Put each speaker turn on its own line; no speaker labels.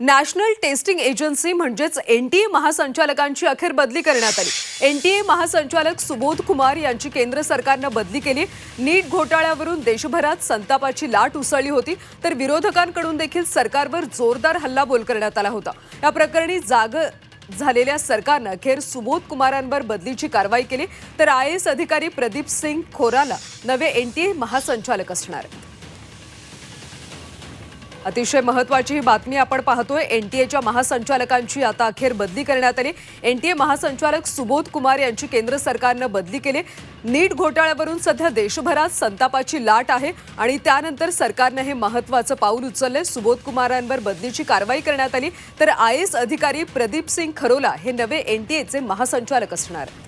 National testing agency म्हणजेच N T A महासंचालकांची अखेर बदली करण्यात आली. एन टी ए महासंचालक सुबोध कुमार यांची केंद्र सरकारनं बदली केली. नीट घोटाळ्यावरून देशभरात संतापाची लाट उसळली होती तर विरोधकांकडून देखील सरकारवर जोरदार हल्लाबोल करण्यात आला होता. या प्रकरणी जाग झालेल्या सरकारनं अखेर सुबोध कुमारांवर बदलीची कारवाई केली तर आय एस अधिकारी प्रदीप सिंग खोराला नवे एन टी ए महासंचालक असणार आहेत. अतिशय महत्वाची ही बातमी आपण पाहतोय. एनटीएच्या महासंचालकांची आता अखेर बदली करण्यात आली. एनटीए महासंचालक सुबोध कुमार यांची केंद्र सरकारनं बदली केली. नीट घोटाळ्यावरून सध्या देशभरात संतापाची लाट आहे आणि त्यानंतर सरकारनं हे महत्वाचं पाऊल उचललंय. सुबोध कुमारांवर बदलीची कारवाई करण्यात आली. तर आय एस अधिकारी प्रदीप सिंग खरोला हे नवे एनटीएचे महासंचालक असणार. आहेत